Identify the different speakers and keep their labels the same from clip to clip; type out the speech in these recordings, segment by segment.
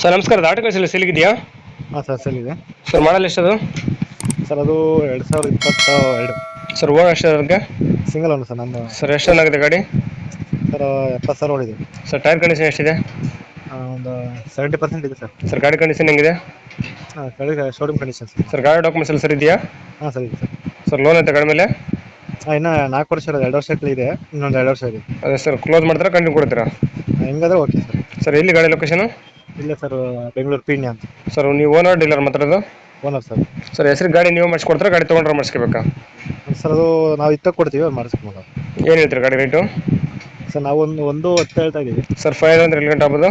Speaker 1: Sir ನಮಸ್ಕಾರ. Auto ಕಳಿಸಲ್ಲ ಸೇಲಿಗಿದೆಯಾ?
Speaker 2: ಹಾಂ ಸರ್ ಸೆಲ್ ಇದೆ
Speaker 1: ಸರ್ ಮಾಡಲ್ ಎಷ್ಟದು?
Speaker 2: ಸರ್ ಅದು ಎರಡು ಸಾವಿರದ ಇಪ್ಪತ್ತ ಎರಡು
Speaker 1: ಸರ್ ಓನ್ ಎಷ್ಟು ಅದಕ್ಕೆ
Speaker 2: ಸಿಂಗಲ್ ಒನ್ ಸರ್ ನಂದು.
Speaker 1: ಸರ್ ಎಷ್ಟು ಆಗಿದೆ ಗಾಡಿ?
Speaker 2: ಸರ್ ಎಪ್ಪತ್ತು ಸಾವಿರ ಓಡಿದೆ.
Speaker 1: ಸರ್ ಟೈರ್ ಕಂಡೀಷನ್ ಎಷ್ಟಿದೆ?
Speaker 2: ಆ, ಒಂದು ಸೆವೆಂಟಿ ಪರ್ಸೆಂಟ್ ಇದೆ ಸರ್.
Speaker 1: ಸರ್ ಗಾಡಿ ಕಂಡೀಷನ್ ಹೆಂಗಿದೆ?
Speaker 2: ಹಾಂ ಗಾಡಿ ಶೋರೂಮ್ ಕಂಡೀಷನ್ ಸರ್.
Speaker 1: ಸರ್ ಗಾಡಿ ಡಾಕ್ಯುಮೆಂಟ್ಸ್ ಎಲ್ಲ ಸರ್ ಇದೆಯಾ?
Speaker 2: ಹಾಂ ಸರ್ ಇದೆ ಸರ್.
Speaker 1: ಸರ್ ಲೋನ್ ಐತೆ ಗಾಡಿ ಮೇಲೆ?
Speaker 2: ಹಾಂ ಇನ್ನು ನಾಲ್ಕು ವರ್ಷ ಎರಡು ವರ್ಷ ಇದೆ. ಇನ್ನೊಂದು ಎರಡು ವರ್ಷ ಇದೆ.
Speaker 1: ಅದೇ ಸರ್ ಕ್ಲೋಸ್ ಮಾಡ್ತಾರೆ ಕಂಟಿನ್ಯೂ ಕೊಡ್ತೀರಾ?
Speaker 2: ಹೆಂಗಾದ್ರೆ ಓಕೆ ಸರ್.
Speaker 1: ಸರ್ ಎಲ್ಲಿ ಗಾಡಿ ಲೊಕೇಶನ್
Speaker 2: ಇಲ್ಲ ಸರ್ ಬೆಂಗಳೂರು ಪೀಣ್ಯ ಅಂತ.
Speaker 1: ಸರ್ ನೀವು ಓನರ್ ಡೀಲರ್ ಮಾತಾಡೋದು
Speaker 2: ಓನರ್ ಸರ್.
Speaker 1: ಸರ್ ಹೆಸರು ಗಾಡಿ ನೀವು ಮಾಡಿಸ್ಕೊಡ್ತಾರೆ ಗಾಡಿ ತೊಗೊಂಡ್ರೆ ಮಾಡಿಸ್ಕೋಬೇಕಾ?
Speaker 2: ಸರ್ ಅದು ನಾವು ಇತ್ತ ಕೊಡ್ತೀವಿ ಅದು ಮಾಡಿಸ್ಕೊಬೋದು.
Speaker 1: ಏನು ಹೇಳ್ತೀರಿ ಗಾಡಿ ರೇಟು?
Speaker 2: ಸರ್ ನಾವು ಒಂದು ಒಂದು ಹತ್ತು ಹೇಳ್ತಾ ಇದ್ದೀವಿ
Speaker 1: ಸರ್ ಫೈವ್ ಅಂದ್ರೆ ಎಲ್ಲಿ ಗಂಟೆ ಆಗ್ಬೋದು?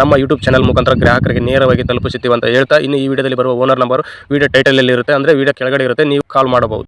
Speaker 3: ನಮ್ಮ ಯೂಟ್ಯೂಬ್ ಚಾನಲ್ ಮುಖಾಂತರ ಗ್ರಾಹಕರಿಗೆ ನೇರವಾಗಿ ತಲುಪಿಸುತ್ತೀವಿ ಅಂತ ಹೇಳ್ತಾ, ಇನ್ನು ಈ ವಿಡಿಯೋದಲ್ಲಿ ಬರುವ ಓನರ್ ನಂಬರ್ ವಿಡಿಯೋ ಟೈಟಲ್ ಅಲ್ಲಿ ಇರುತ್ತೆ ಅಂದ್ರೆ ವಿಡಿಯೋ ಕೆಳಗಡೆ ಇರುತ್ತೆ, ನೀವು ಕಾಲ್ ಮಾಡಬಹುದು.